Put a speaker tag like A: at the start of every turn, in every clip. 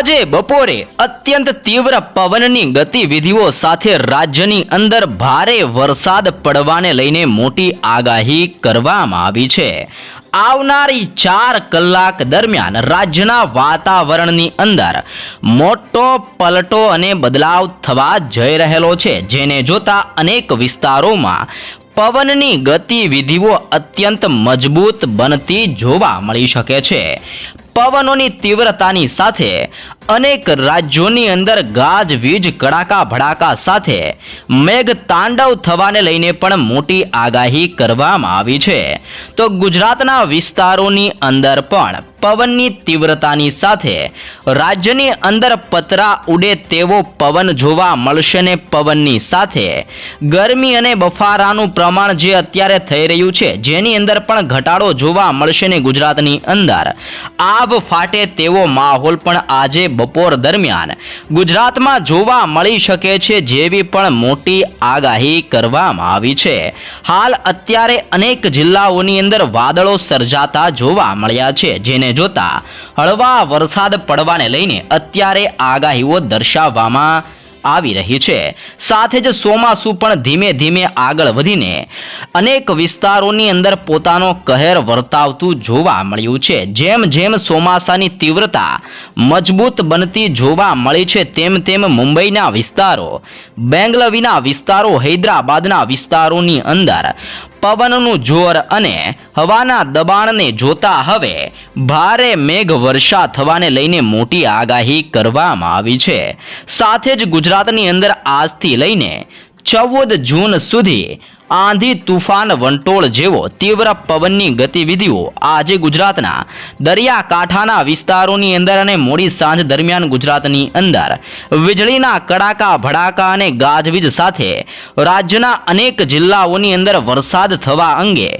A: આજે બપોરે અત્યંત તીવ્ર પવનની ગતિવિધિઓ સાથે રાજ્યની અંદર ભારે વરસાદ પડવાને લઈને મોટી આગાહી કરવામાં આવી છે. આવનારી ચાર કલાક દરમિયાન રાજ્યના વાતાવરણની અંદર મોટો પલટો અને બદલાવ થવા જઈ રહેલો છે. જેને જોતા અનેક વિસ્તારોમાં પવનની ગતિવિધિઓ અત્યંત મજબૂત બનતી જોવા મળી શકે છે. પવનોની તીવ્રતાની સાથે અનેક રાજ્યોની અંદર ગાજવીજ કડાકા, ભડાકા સાથે મેઘ તાંડવ થવાને લઈને પણ મોટી આગાહી કરવામાં આવી છે. તો ગુજરાતના વિસ્તારોની અંદર પણ પવનની તીવ્રતાની સાથે રાજ્યની અંદર પતરા ઉડે તેવો પવન જોવા મળશે ને પવનની સાથે. ગરમી અને બફારાનું પ્રમાણ જે અત્યારે થઈ રહ્યું છે, જેની અંદર પણ ઘટાડો જોવા મળશે ને ગુજરાતની અંદર. આભ ફાટે તેવો માહોલ પણ આજે બપોર દરમિયાન ગુજરાતમાં જોવા મળી શકે છે જેવી પણ મોટી આગાહી કરવામાં આવી છે. હાલ અત્યારે અનેક જિલ્લાઓની અંદર વાદળો સર્જાતા જોવા મળ્યા છે, જેને જોતા હળવા વરસાદ પડવાને લઈને અત્યારે આગાહીઓ દર્શાવવામાં આવી રહી છે. સાથે જ ચોમાસું પણ ધીમે ધીમે આગળ વધીને અનેક વિસ્તારોની અંદર પોતાનો કહેર વર્તાવતું જોવા મળ્યું છે. જેમ જેમ ચોમાસાની તીવ્રતા મજબૂત બનતી જોવા મળી છે, તેમ તેમ મુંબઈના વિસ્તારો, બેંગલવીના વિસ્તારો, હૈદરાબાદના વિસ્તારોની અંદર પવનનું જોર અને હવાના દબાણને જોતા હવે ભારે મેઘ વર્ષા થવાને લઈને મોટી આગાહી કરવામાં આવી છે. સાથે જ ગુજરાતની અંદર આજથી લઈને ચૌદ જૂન સુધી આંધી તુફાન વંટોળ જેવો તીવ્ર પવનની ગતિવિધિઓ આજે ગુજરાતના દરિયાકાંઠાના વિસ્તારોની અંદર અને મોડી સાંજ દરમિયાન ગુજરાતની અંદર. વીજળીના કડાકા, ભડાકા અને ગાજવીજ સાથે રાજ્યના અનેક જિલ્લાઓની અંદર વરસાદ થવા અંગે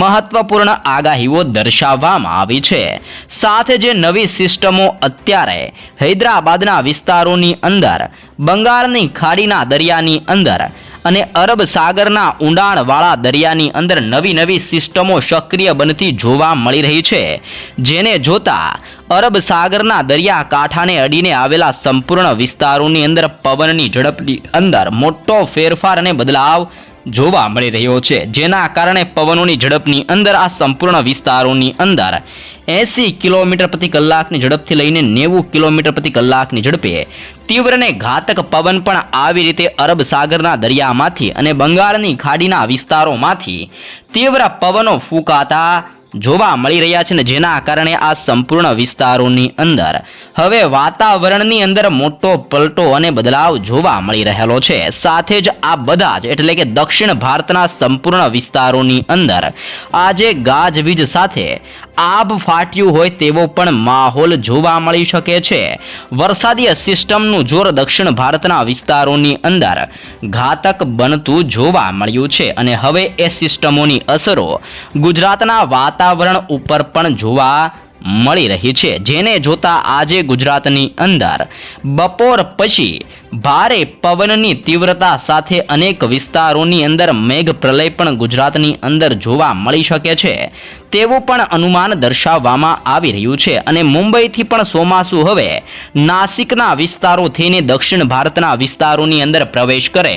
A: મહત્વપૂર્ણ આગાહીઓ દર્શાવવામાં આવી છે. સાથે જે નવી સિસ્ટમો અત્યારે હૈદરાબાદના વિસ્તારોની અંદર, બંગાળની ખાડીના દરિયાની અંદર અને અરબ સાગરના ઊંડાણવાળા દરિયાની અંદર નવી નવી સિસ્ટમો સક્રિય બનતી જોવા મળી રહી છે. જેને જોતા અરબ સાગરના દરિયાકાંઠાને અડીને આવેલા સંપૂર્ણ વિસ્તારોની અંદર પવનની ઝડપની અંદર મોટો ફેરફાર અને બદલાવ જોવા મળી રહ્યો છે. જેના કારણે પવનોની ઝડપની અંદર આ સંપૂર્ણ વિસ્તારોની અંદર એંસી કિલોમીટર પ્રતિ કલાકની ઝડપથી લઈને નેવું કિલોમીટર પ્રતિ કલાકની ઝડપે તીવ્ર અને ઘાતક પવન પણ આવી રીતે અરબ સાગરના દરિયામાંથી અને બંગાળની ખાડીના વિસ્તારોમાંથી તીવ્ર પવનો ફૂંકાતા જોવા મળી રહ્યા છે ને જેના કારણે આ સંપૂર્ણ વિસ્તારોની અંદર હવે વાતાવરણની અંદર મોટો પલટો અને બદલાવ જોવા મળી રહેલો છે. સાથે જ આ બધા જ એટલે કે દક્ષિણ ભારતના સંપૂર્ણ વિસ્તારોની અંદર આજે ગાજવીજ સાથે આબ ફાટ્યું હોય તેવો પણ માહોલ જોવા મળી શકે છે. વરસાદીય સિસ્ટમનું જોર દક્ષિણ ભારતના વિસ્તારોની અંદર ઘાતક બનતું જોવા મળ્યું છે અને હવે એ સિસ્ટમોની અસરો ગુજરાતના વાતાવરણ ઉપર પણ જોવા મળી રહી છે. જેને જોતા આજે ગુજરાતની અંદર બપોર પછી ભારે પવનની તીવ્રતા સાથે અનેક વિસ્તારોની અંદર મેઘ પ્રલય પણ ગુજરાતની અંદર જોવા મળી શકે છે. તેવું પણ અનુમાન દર્શાવવામાં આવી રહ્યું છે અને મુંબઈથી પણ ચોમાસું હવે નાસિકના વિસ્તારો થઈને દક્ષિણ ભારતના વિસ્તારોની અંદર પ્રવેશ કરે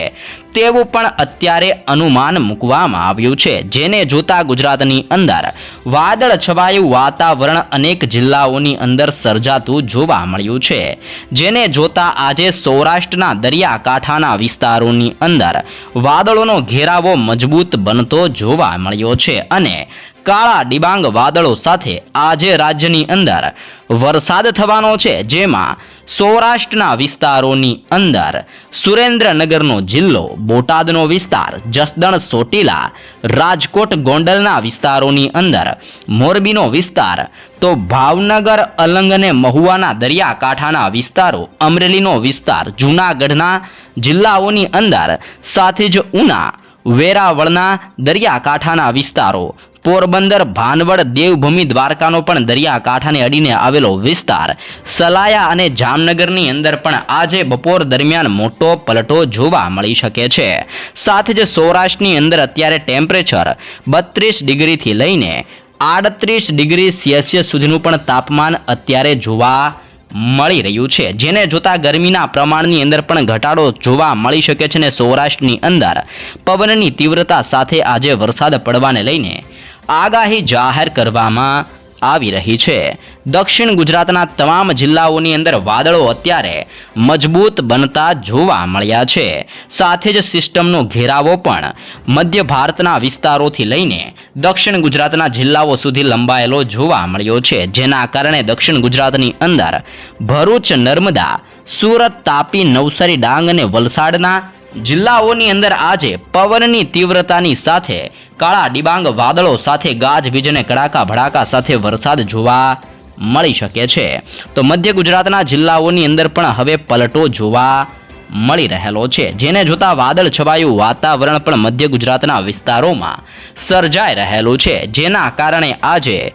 A: તેવું પણ અત્યારે અનુમાન મૂકવામાં આવ્યું છે, જેને જોતા ગુજરાતની અંદર વાદળ છવાયું વાતાવરણ અનેક જિલ્લાઓની અંદર સર્જાતું જોવા મળ્યું છે, જેને જોતા આજે સૌરાષ્ટ્રના દરિયાકાંઠાના વિસ્તારોની અંદર વાદળોનો ઘેરાવો મજબૂત બનતો જોવા મળ્યો છે અને કાળા ડિબાંગ વાદળો સાથે આજે રાજ્યની અંદર વરસાદ થવાનો છે, જેમાં સૌરાષ્ટ્રના વિસ્તારોની અંદર સુરેન્દ્રનગરનો જિલ્લો, બોટાદનો વિસ્તાર, જસદણ સોટીલા રાજકોટ, ગોંડલના વિસ્તારોની અંદર મોરબીનો વિસ્તાર, તો ભાવનગર, અલંગ અને મહુવાના દરિયાકાંઠાના વિસ્તારો, અમરેલીનો વિસ્તાર, જૂનાગઢના જિલ્લાઓની અંદર સાથે જ ઉના વેરાવળના દરિયાકાંઠાના વિસ્તારો. પોરબંદર, ભાનવડ, દેવભૂમિ દ્વારકાનો પણ દરિયાકાંઠાને અડીને આવેલો વિસ્તાર. સલાયા અને જામનગરની અંદર પણ આજે બપોર દરમિયાન મોટો પલટો જોવા મળી શકે છે. સાથે જ સૌરાષ્ટ્રની અંદર અત્યારે ટેમ્પરેચર બત્રીસ ડિગ્રીથી લઈને આડત્રીસ ડિગ્રી સેલ્સિયસ સુધીનું પણ તાપમાન અત્યારે જોવા મળી રહ્યું છે. જેને જોતા ગરમીના પ્રમાણની અંદર પણ ઘટાડો જોવા મળી શકે છે અને સૌરાષ્ટ્રની અંદર. પવનની તીવ્રતા સાથે આજે વરસાદ પડવાને લઈને આગાહી જાહેર કરવામાં આવી રહી છે. દક્ષિણ ગુજરાતના તમામ જિલ્લાઓની અંદર વાદળો અત્યારે મજબૂત બનતા જોવા મળ્યા છે. સાથે જ સિસ્ટમનો ઘેરાવો પણ મધ્ય ભારતના વિસ્તારોથી લઈને દક્ષિણ ગુજરાતના જિલ્લાઓ સુધી લંબાયેલો જોવા મળ્યો છે. જેના કારણે દક્ષિણ ગુજરાતની અંદર ભરૂચ, નર્મદા, સુરત, તાપી, નવસારી, ડાંગ અને વલસાડના જિલ્લાઓની અંદર આજે પવનની તીવ્રતાની સાથે કાળા ડિબાંગ વાદળો સાથે ગાજવીજ અને કડાકા ભડાકા સાથે વરસાદ જોવા મળી શકે છે. તો મધ્ય ગુજરાતના જિલ્લાઓની અંદર પણ હવે પલટો જોવા મળી રહેલો છે. જેને જોતા વાદળ છવાયું વાતાવરણ પણ મધ્ય ગુજરાતના વિસ્તારોમાં સર્જાઈ રહેલું છે. જેના કારણે આજે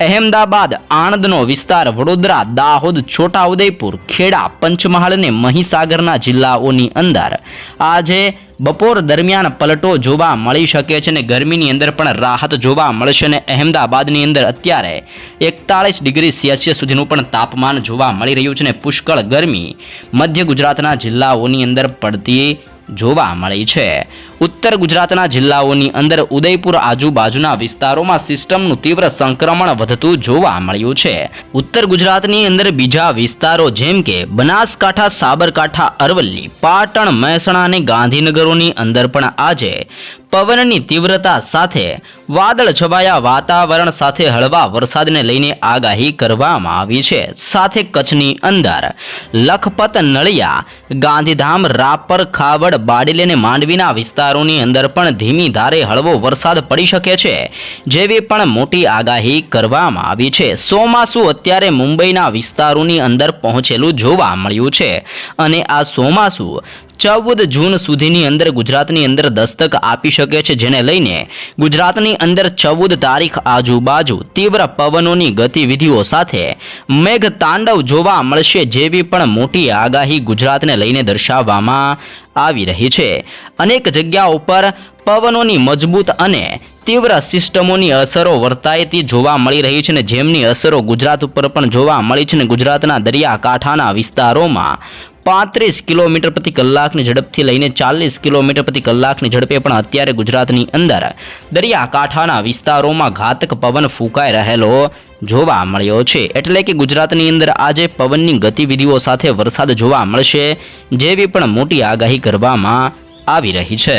A: અહેમદાબાદ, આણંદનો વિસ્તાર, વડોદરા, દાહોદ, છોટાઉદેપુર, ખેડા, પંચમહાલ અને મહીસાગરના જિલ્લાઓની અંદર આજે બપોર દરમિયાન પલટો જોવા મળી શકે છે અને ગરમીની અંદર પણ રાહત જોવા મળશે અને અહેમદાબાદની અંદર અત્યારે એકતાળીસ ડિગ્રી સેલ્સિયસ સુધીનું પણ તાપમાન જોવા મળી રહ્યું છે અને પુષ્કળ ગરમી મધ્ય ગુજરાતના જિલ્લાઓની અંદર પડતી જોવા મળી છે. ઉત્તર ગુજરાતના જિલ્લાઓની અંદર ઉદયપુર આજુબાજુના વિસ્તારોમાં સિસ્ટમનું તીવ્ર સંક્રમણ વધતું જોવા મળ્યું છે. ઉત્તર ગુજરાતની અંદર બીજા વિસ્તારો જેમ કે બનાસકાંઠા, સાબરકાંઠા, અરવલ્લી, પાટણ, મહેસાણા અને ગાંધીનગરોની અંદર પણ આજે પવનની તીવ્રતા સાથે વાદળ છવાયા વાતાવરણ સાથે હળવા વરસાદને લઈને આગાહી કરવામાં આવી છે. સાથે કચ્છની અંદર લખપત, નળિયા, ગાંધીધામ, રાપર, ખાવડ બાડીલે અને માંડવીના વિસ્તારોની અંદર પણ ધીમી ધારે હળવો વરસાદ પડી શકે છે, જેવી પણ મોટી આગાહી કરવામાં આવી છે. ચોમાસું અત્યારે મુંબઈના વિસ્તારોની અંદર પહોંચેલું જોવા મળ્યું છે અને આ ચોમાસું ચૌદ જૂન સુધીની અંદર ગુજરાતની અંદર દસ્તક આપી શકે છે, જેને લઈને ગુજરાતની અંદર ચૌદ તારીખ આજુબાજુ તીવ્ર પવનોની ગતિવિધિઓ સાથે મેઘ તાંડવ જોવા મળશે જેવી પણ મોટી આગાહી ગુજરાતને લઈને દર્શાવવામાં આવી રહી છે. અનેક જગ્યા ઉપર પવનોની મજબૂત અને તીવ્ર સિસ્ટમોની અસરો વર્તાયતી જોવા મળી રહી છે ને જેમની અસરો ગુજરાત ઉપર પણ જોવા મળી છે ને ગુજરાતના દરિયાકાંઠાના વિસ્તારોમાં પાંત્રીસ કિલોમીટર પ્રતિ કલાકની ઝડપથી લઈને ચાલીસ કિલોમીટર પ્રતિ કલાકની ઝડપે પણ અત્યારે ગુજરાતની અંદર દરિયાકાંઠાના વિસ્તારોમાં ઘાતક પવન ફૂંકાઈ રહેલો જોવા મળ્યો છે. એટલે કે ગુજરાતની અંદર આજે પવનની ગતિવિધિઓ સાથે વરસાદ જોવા મળશે, જેવી પણ મોટી આગાહી કરવામાં આવી રહી છે.